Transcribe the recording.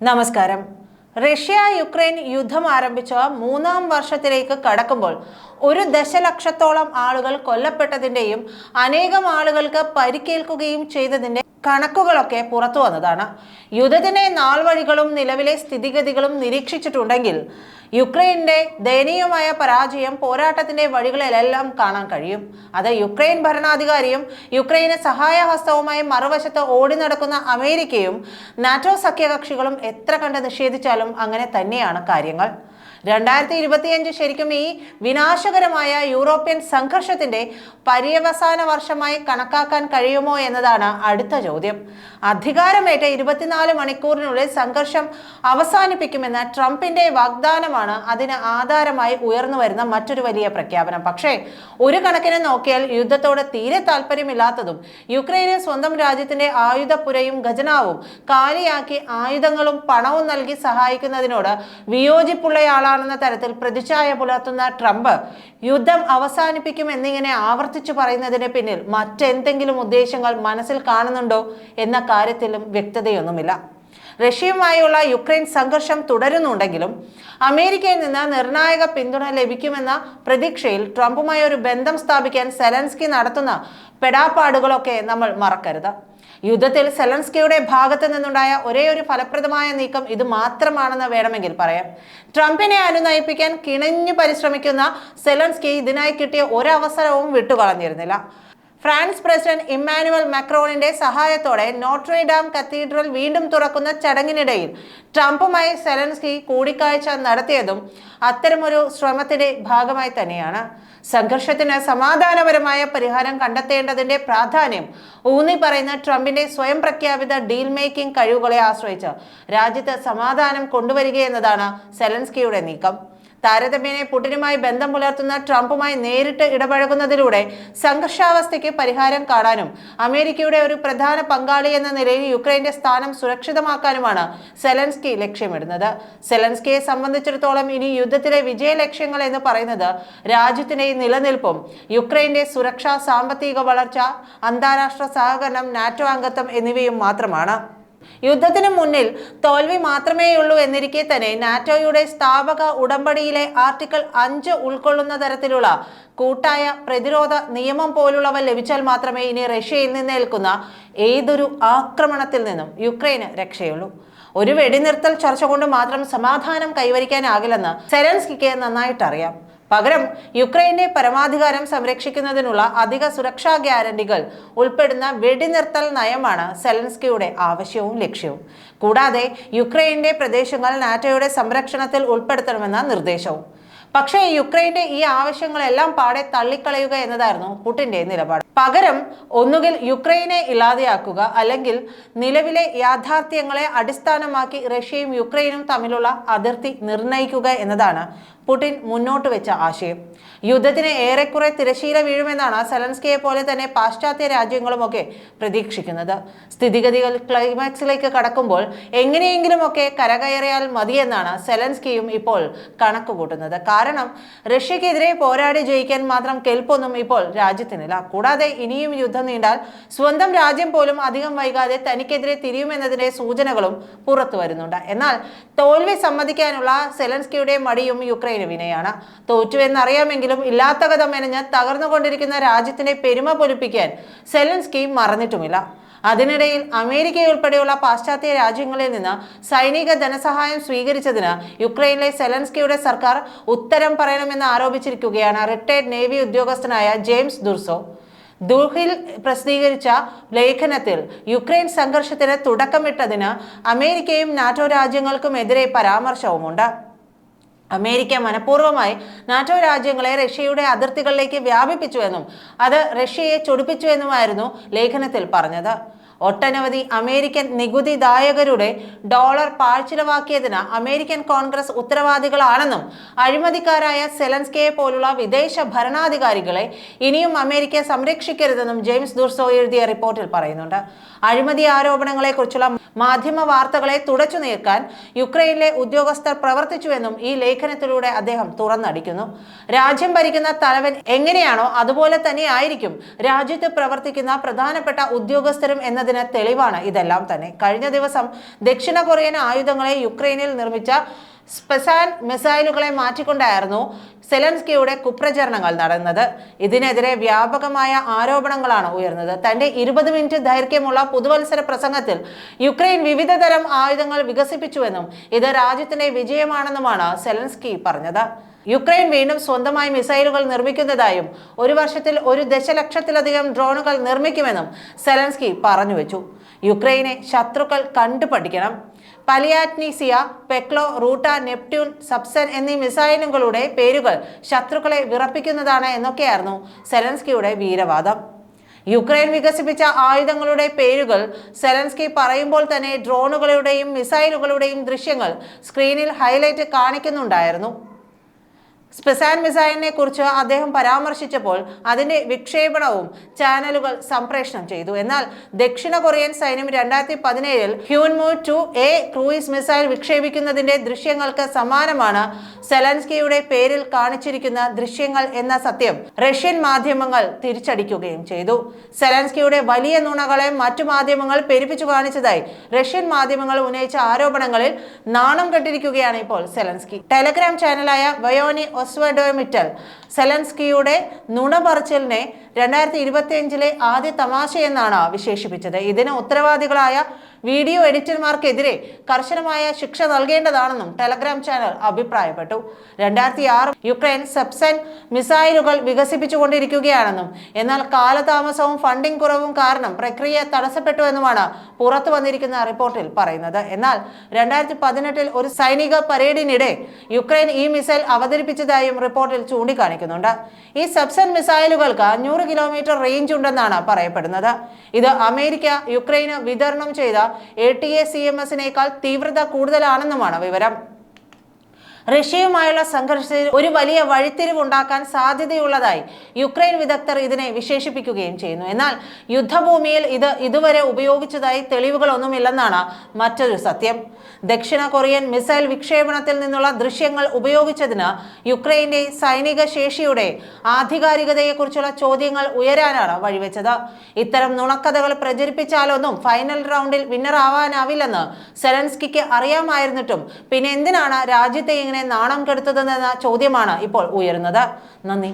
നമസ്കാരം. Russia Ukraine യുദ്ധം ആരംഭിച്ച മൂന്നാം വർഷത്തിലേക്ക് കടക്കുമ്പോൾ ഒരു ദശലക്ഷത്തോളം ആളുകൾ കൊല്ലപ്പെട്ടതിന്റെയും അനേകം ആളുകൾക്ക് പരിക്കേൽക്കുകയും ചെയ്തതിന്റെ കണക്കുകളൊക്കെ പുറത്തു വന്നതാണ്. യുദ്ധത്തിന്റെ നാൾവഴികളും നിലവിലെ സ്ഥിതിഗതികളും നിരീക്ഷിച്ചിട്ടുണ്ടെങ്കിൽ യുക്രൈന്റെ ദയനീയമായ പരാജയം പോരാട്ടത്തിന്റെ വഴികളിലെല്ലാം കാണാൻ കഴിയും. അത് യുക്രൈൻ ഭരണാധികാരിയും യുക്രൈന് സഹായഹസ്തവുമായി മറുവശത്ത് ഓടി നടക്കുന്ന അമേരിക്കയും നാറ്റോ സഖ്യകക്ഷികളും എത്ര കണ്ട് നിഷേധിച്ചാലും അങ്ങനെ തന്നെയാണ് കാര്യങ്ങൾ. രണ്ടായിരത്തി ഇരുപത്തിയഞ്ച് ശരിക്കും ഈ വിനാശകരമായ യൂറോപ്യൻ സംഘർഷത്തിന്റെ പര്യവസാന വർഷമായി കണക്കാക്കാൻ കഴിയുമോ എന്നതാണ് അടുത്ത ചോദ്യം. അധികാരമേറ്റ ഇരുപത്തിനാല് മണിക്കൂറിനുള്ളിൽ സംഘർഷം അവസാനിപ്പിക്കുമെന്ന ട്രംപിന്റെ വാഗ്ദാനമാണ് അതിന് ആധാരമായി ഉയർന്നു വരുന്ന മറ്റൊരു വലിയ പ്രഖ്യാപനം. പക്ഷേ ഒരു കണക്കിന് നോക്കിയാൽ യുദ്ധത്തോട് തീരെ താല്പര്യമില്ലാത്തതും യുക്രൈന് സ്വന്തം രാജ്യത്തിന്റെ ആയുധപ്പുരയും ഖജനാവും കാലിയാക്കി ആയുധങ്ങളും പണവും നൽകി സഹായിക്കുന്നതിനോട് വിയോജിപ്പുള്ളയാളാണെന്ന തരത്തിൽ പ്രതിച്ഛായ പുലർത്തുന്ന ട്രംപ് യുദ്ധം അവസാനിപ്പിക്കും എന്നിങ്ങനെ ആവർത്തിച്ചു പറയുന്നതിന് പിന്നിൽ മറ്റെന്തെങ്കിലും ഉദ്ദേശങ്ങൾ മനസ്സിൽ കാണുന്നുണ്ടോ എന്ന കാര്യത്തിലും വ്യക്തതയൊന്നുമില്ല. റഷ്യയുമായുള്ള യുക്രൈൻ സംഘർഷം തുടരുന്നുണ്ടെങ്കിലും അമേരിക്കയിൽ നിന്ന് നിർണായക പിന്തുണ ലഭിക്കുമെന്ന പ്രതീക്ഷയിൽ ട്രംപുമായി ഒരു ബന്ധം സ്ഥാപിക്കാൻ സെലൻസ്കി നടത്തുന്ന പെടാപ്പാടുകളൊക്കെ നമ്മൾ മറക്കരുത്. യുദ്ധത്തിൽ സെലൻസ്കിയുടെ ഭാഗത്ത് നിന്നുണ്ടായ ഒരേ ഒരു ഫലപ്രദമായ നീക്കം ഇത് മാത്രമാണെന്ന് വേണമെങ്കിൽ പറയാം. ട്രംപിനെ അനുനയിപ്പിക്കാൻ കിണഞ്ഞു പരിശ്രമിക്കുന്ന സെലൻസ്കി ഇതിനായി കിട്ടിയ ഒരവസരവും വിട്ടുകളഞ്ഞിരുന്നില്ല. ഫ്രാൻസ് പ്രസിഡന്റ് ഇമ്മാനുവൽ മാക്രോണിന്റെ സഹായത്തോടെ നോട്രേഡാം കത്തീഡ്രൽ വീണ്ടും തുറക്കുന്ന ചടങ്ങിനിടയിൽ ട്രംപുമായി സെലൻസ്കി കൂടിക്കാഴ്ച നടത്തിയതും അത്തരമൊരു ശ്രമത്തിന്റെ ഭാഗമായി തന്നെയാണ്. സംഘർഷത്തിന് സമാധാനപരമായ പരിഹാരം കണ്ടെത്തേണ്ടതിന്റെ പ്രാധാന്യം ഊന്നി പറയുന്ന ട്രംപിന്റെ സ്വയം പ്രഖ്യാപിത ഡീൽ മേക്കിംഗ് കഴിവുകളെ ആശ്രയിച്ച് രാജ്യത്ത് സമാധാനം കൊണ്ടുവരിക എന്നതാണ് സെലൻസ്കിയുടെ നീക്കം. താരതമ്യേന പുടിനുമായി ബന്ധം പുലർത്തുന്ന ട്രംപുമായി നേരിട്ട് ഇടപഴകുന്നതിലൂടെ സംഘർഷാവസ്ഥയ്ക്ക് പരിഹാരം കാണാനും അമേരിക്കയുടെ ഒരു പ്രധാന പങ്കാളി എന്ന നിലയിൽ യുക്രൈന്റെ സ്ഥാനം സുരക്ഷിതമാക്കാനുമാണ് സെലൻസ്കി ലക്ഷ്യമിടുന്നത്. സെലൻസ്കിയെ സംബന്ധിച്ചിടത്തോളം ഇനി യുദ്ധത്തിലെ വിജയ ലക്ഷ്യങ്ങൾ എന്ന് പറയുന്നത് രാജ്യത്തിന്റെ നിലനിൽപ്പും യുക്രൈന്റെ സുരക്ഷ സാമ്പത്തിക വളർച്ച അന്താരാഷ്ട്ര സഹകരണം നാറ്റോ അംഗത്വം എന്നിവയും മാത്രമാണ്. യുദ്ധത്തിന് മുന്നിൽ തോൽവി മാത്രമേയുള്ളൂ എന്നിരിക്കെ തന്നെ നാറ്റോയുടെ സ്ഥാപക ഉടമ്പടിയിലെ ആർട്ടിക്കിൾ അഞ്ച് ഉൾക്കൊള്ളുന്ന തരത്തിലുള്ള കൂട്ടായ പ്രതിരോധ നിയമം പോലുള്ളവ ലഭിച്ചാൽ മാത്രമേ ഇനി റഷ്യയിൽ നിന്നേൽക്കുന്ന ഏതൊരു ആക്രമണത്തിൽ നിന്നും യുക്രൈന് രക്ഷയുള്ളൂ. ഒരു വെടിനിർത്തൽ ചർച്ച കൊണ്ട് മാത്രം സമാധാനം കൈവരിക്കാനാകില്ലെന്ന് സെലൻസ്കിക്ക് നന്നായിട്ട് അറിയാം പകരം യുക്രൈന്റെ പരമാധികാരം സംരക്ഷിക്കുന്നതിനുള്ള അധിക സുരക്ഷാ ഗ്യാരണ്ടികൾ ഉൾപ്പെടുന്ന വെടിനിർത്തൽ നയമാണ് സെലൻസ്കിയുടെ ആവശ്യവും ലക്ഷ്യവും. കൂടാതെ യുക്രൈന്റെ പ്രദേശങ്ങൾ നാറ്റോയുടെ സംരക്ഷണത്തിൽ ഉൾപ്പെടുത്തണമെന്ന നിർദ്ദേശവും. പക്ഷേ യുക്രൈന്റെ ഈ ആവശ്യങ്ങളെല്ലാം പാടെ തള്ളിക്കളയുക എന്നതായിരുന്നു പുടിന്റെ നിലപാട്. പകരം ഒന്നുകിൽ യുക്രൈനെ ഇല്ലാതെയാക്കുക അല്ലെങ്കിൽ നിലവിലെ യാഥാർത്ഥ്യങ്ങളെ അടിസ്ഥാനമാക്കി റഷ്യയും യുക്രൈനും തമ്മിലുള്ള അതിർത്തി നിർണയിക്കുക എന്നതാണ് പുടിൻ മുന്നോട്ട് വെച്ച ആശയം. യുദ്ധത്തിന് ഏറെക്കുറെ തിരശീല വീഴുമെന്നാണ് സെലൻസ്കിയെ പോലെ തന്നെ പാശ്ചാത്യ രാജ്യങ്ങളുമൊക്കെ പ്രതീക്ഷിക്കുന്നത്. സ്ഥിതിഗതികൾ ക്ലൈമാക്സിലേക്ക് കടക്കുമ്പോൾ എങ്ങനെയെങ്കിലുമൊക്കെ കരകയറിയാൽ മതിയെന്നാണ് സെലൻസ്കിയും ഇപ്പോൾ കണക്ക് കൂട്ടുന്നത് കാരണം റഷ്യക്കെതിരെ പോരാടി ജയിക്കാൻ മാത്രം കെൽപ്പൊന്നും ഇപ്പോൾ രാജ്യത്തിനില്ല. കൂടാതെ ഇനിയും യുദ്ധം നീണ്ടാൽ സ്വന്തം രാജ്യം പോലും അധികം വൈകാതെ തനിക്കെതിരെ തിരിയുമെന്നതിന്റെ സൂചനകളും പുറത്തു വരുന്നുണ്ട്. എന്നാൽ തോൽവി സമ്മതിക്കാനുള്ള സെലൻസ്കിയുടെ മടിയും യുക്രൈന് വിനയാണ്. തോറ്റുവെന്നറിയാമെങ്കിലും ഇല്ലാത്ത കഥ മെനഞ്ഞ് തകർന്നുകൊണ്ടിരിക്കുന്ന രാജ്യത്തിന്റെ പെരുമ പൊലിപ്പിക്കാൻ സെലൻസ്കി മറന്നിട്ടുമില്ല. അതിനിടയിൽ അമേരിക്കയുൾപ്പെടെയുള്ള പാശ്ചാത്യ രാജ്യങ്ങളിൽ നിന്ന് സൈനിക ധനസഹായം സ്വീകരിച്ചതിന് യുക്രൈനിലെ സെലൻസ്കിയുടെ സർക്കാർ ഉത്തരം പറയണമെന്ന് ആരോപിച്ചിരിക്കുകയാണ് റിട്ടയർഡ് നേവി ഉദ്യോഗസ്ഥനായ ജെയിംസ് ദുർസോ. ദുഹിൽ പ്രസിദ്ധീകരിച്ച ലേഖനത്തിൽ യുക്രൈൻ സംഘർഷത്തിന് തുടക്കമിട്ടതിന് അമേരിക്കയും നാറ്റോ രാജ്യങ്ങൾക്കുമെതിരെ പരാമർശവുമുണ്ട്. അമേരിക്ക മനഃപൂർവമായി നാറ്റോ രാജ്യങ്ങളെ റഷ്യയുടെ അതിർത്തികളിലേക്ക് വ്യാപിപ്പിച്ചു എന്നും അത് റഷ്യയെ ചൊടിപ്പിച്ചു എന്നുമായിരുന്നു ലേഖനത്തിൽ പറഞ്ഞത്. ഒട്ടനവധി അമേരിക്കൻ നികുതിദായകരുടെ ഡോളർ പാഴ്ചിലവാക്കിയതിന് അമേരിക്കൻ കോൺഗ്രസ് ഉത്തരവാദികളാണെന്നും അഴിമതിക്കാരായ സെലൻസ്കയെ പോലുള്ള വിദേശ ഭരണാധികാരികളെ ഇനിയും അമേരിക്ക സംരക്ഷിക്കരുതെന്നും ജെയിംസ് ദുർസോ എഴുതിയ റിപ്പോർട്ടിൽ പറയുന്നുണ്ട്. അഴിമതി ആരോപണങ്ങളെക്കുറിച്ചുള്ള മാധ്യമ വാർത്തകളെ തുടച്ചു നീക്കാൻ യുക്രൈനിലെ ഉദ്യോഗസ്ഥർ പ്രവർത്തിച്ചുവെന്നും ഈ ലേഖനത്തിലൂടെ അദ്ദേഹം തുറന്നടിക്കുന്നു. രാജ്യം ഭരിക്കുന്ന തലവൻ എങ്ങനെയാണോ അതുപോലെ തന്നെ ആയിരിക്കും രാജ്യത്ത് പ്രവർത്തിക്കുന്ന പ്രധാനപ്പെട്ട ഉദ്യോഗസ്ഥരും എന്നത് എന്നതിന് തെളിവാണ് ഇതെല്ലാം തന്നെ. കഴിഞ്ഞ ദിവസം ദക്ഷിണ കൊറിയൻ ആയുധങ്ങളെ യുക്രൈനിൽ നിർമ്മിച്ച സ്പെസാൻ മിസൈലുകളെ മാറ്റിക്കൊണ്ടായിരുന്നു സെലൻസ്കിയുടെ കുപ്രചരണങ്ങൾ നടന്നത്. ഇതിനെതിരെ വ്യാപകമായ ആരോപണങ്ങളാണ് ഉയർന്നത്. തന്റെ ഇരുപത് മിനിറ്റ് ദൈർഘ്യമുള്ള പുതുവത്സര പ്രസംഗത്തിൽ യുക്രൈൻ വിവിധ തരം ആയുധങ്ങൾ വികസിപ്പിച്ചുവെന്നും ഇത് രാജ്യത്തിന്റെ വിജയമാണെന്നുമാണ് സെലൻസ്കി പറഞ്ഞത്. യുക്രൈൻ വീണ്ടും സ്വന്തമായി മിസൈലുകൾ നിർമ്മിക്കുന്നതായും ഒരു വർഷത്തിൽ ഒരു ദശലക്ഷത്തിലധികം ഡ്രോണുകൾ നിർമ്മിക്കുമെന്നും സെലൻസ്കി പറഞ്ഞു വെച്ചു. യുക്രൈനെ ശത്രുക്കൾ കണ്ടുപഠിക്കണം. പലിയാറ്റ്നീസിയ പെക്ലോ റൂട്ട നെപ്റ്റ്യൂൺ സബ്സൻ എന്നീ മിസൈലുകളുടെ പേരുകൾ ശത്രുക്കളെ വിറപ്പിക്കുന്നതാണ് എന്നൊക്കെയായിരുന്നു സെലൻസ്കിയുടെ വീരവാദം. യുക്രൈൻ വികസിപ്പിച്ച ആയുധങ്ങളുടെ പേരുകൾ സെലൻസ്കി പറയുമ്പോൾ തന്നെ ഡ്രോണുകളുടെയും മിസൈലുകളുടെയും ദൃശ്യങ്ങൾ സ്ക്രീനിൽ ഹൈലൈറ്റ് കാണിക്കുന്നുണ്ടായിരുന്നു. സ്പെസാൻ മിസൈലിനെ കുറിച്ച് അദ്ദേഹം പരാമർശിച്ചപ്പോൾ അതിന്റെ വിക്ഷേപണവും ചാനലുകൾ സംപ്രേഷണം ചെയ്തു. എന്നാൽ ദക്ഷിണ കൊറിയൻ സൈന്യം രണ്ടായിരത്തി പതിനേഴിൽ Hyunmoo two A cruise missile വിക്ഷേപിക്കുന്നതിന്റെ ദൃശ്യങ്ങൾക്ക് സമാനമാണ് സെലൻസ്കിയുടെ പേരിൽ കാണിച്ചിരിക്കുന്ന ദൃശ്യങ്ങൾ എന്ന സത്യം റഷ്യൻ മാധ്യമങ്ങൾ തിരിച്ചടിക്കുകയും ചെയ്തു. സെലൻസ്കിയുടെ വലിയ നുണകളെ മറ്റു മാധ്യമങ്ങൾ പെരുപ്പിച്ചു കാണിച്ചതായി റഷ്യൻ മാധ്യമങ്ങൾ ഉന്നയിച്ച ആരോപണങ്ങളിൽ നാണം കെട്ടിരിക്കുകയാണ് ഇപ്പോൾ സെലൻസ്കി. ടെലഗ്രാം ചാനലായ വയോനി ഒസ്വഡോമിറ്റൽ സെലൻസ്കിയുടെ നുണ പറച്ചിലിനെ രണ്ടായിരത്തി ഇരുപത്തിയഞ്ചിലെ ആദ്യ തമാശയെന്നാണ് വിശേഷിപ്പിച്ചത്. ഇതിന് ഉത്തരവാദികളായ വീഡിയോ എഡിറ്റർമാർക്കെതിരെ കർശനമായ ശിക്ഷ നൽകേണ്ടതാണെന്നും ടെലഗ്രാം ചാനൽ അഭിപ്രായപ്പെട്ടു. രണ്ടായിരത്തി ആറ് യുക്രൈൻ സബ്സൻ മിസൈലുകൾ വികസിപ്പിച്ചുകൊണ്ടിരിക്കുകയാണെന്നും എന്നാൽ കാലതാമസവും ഫണ്ടിംഗ് കുറവും കാരണം പ്രക്രിയ തടസ്സപ്പെട്ടു എന്നുമാണ് പുറത്തു വന്നിരിക്കുന്ന റിപ്പോർട്ടിൽ പറയുന്നത്. എന്നാൽ രണ്ടായിരത്തി പതിനെട്ടിൽ ഒരു സൈനിക പരേഡിനിടെ യുക്രൈൻ ഈ മിസൈൽ അവതരിപ്പിച്ചതായും റിപ്പോർട്ടിൽ ചൂണ്ടിക്കാണിക്കുന്നുണ്ട്. ഈ സെപ്സൻ മിസൈലുകൾക്ക് അഞ്ഞൂറ് കിലോമീറ്റർ റേഞ്ച് ഉണ്ടെന്നാണ് പറയപ്പെടുന്നത്. ഇത് അമേരിക്ക യുക്രൈന് വിതരണം ചെയ്ത A T A C M എസിനേക്കാൾ തീവ്രത കൂടുതലാണെന്നുമാണ് വിവരം. റഷ്യയുമായുള്ള സംഘർഷത്തിൽ ഒരു വലിയ വഴിത്തിരിവുണ്ടാക്കാൻ സാധ്യതയുള്ളതായി യുക്രൈൻ വിദഗ്ധർ ഇതിനെ വിശേഷിപ്പിക്കുകയും ചെയ്യുന്നു. എന്നാൽ യുദ്ധഭൂമിയിൽ ഇത് ഇതുവരെ ഉപയോഗിച്ചതായി തെളിവുകളൊന്നുമില്ലെന്നാണ് മറ്റൊരു സത്യം. ദക്ഷിണ കൊറിയൻ മിസൈൽ വിക്ഷേപണത്തിൽ നിന്നുള്ള ദൃശ്യങ്ങൾ ഉപയോഗിച്ചതിന് യുക്രൈന്റെ സൈനിക ശേഷിയുടെ ആധികാരികതയെക്കുറിച്ചുള്ള ചോദ്യങ്ങൾ ഉയരാനാണ് വഴിവെച്ചത്. ഇത്തരം നുണക്കഥകൾ പ്രചരിപ്പിച്ചാലൊന്നും ഫൈനൽ റൗണ്ടിൽ വിന്നറാവാനാവില്ലെന്ന് സെലൻസ്കിക്ക് അറിയാമായിരുന്നിട്ടും പിന്നെ എന്തിനാണ് രാജ്യത്തെ ഇങ്ങനെ നാണം കെടുത്തതെന്ന ചോദ്യമാണ് ഇപ്പോൾ ഉയരുന്നത്. നന്ദി.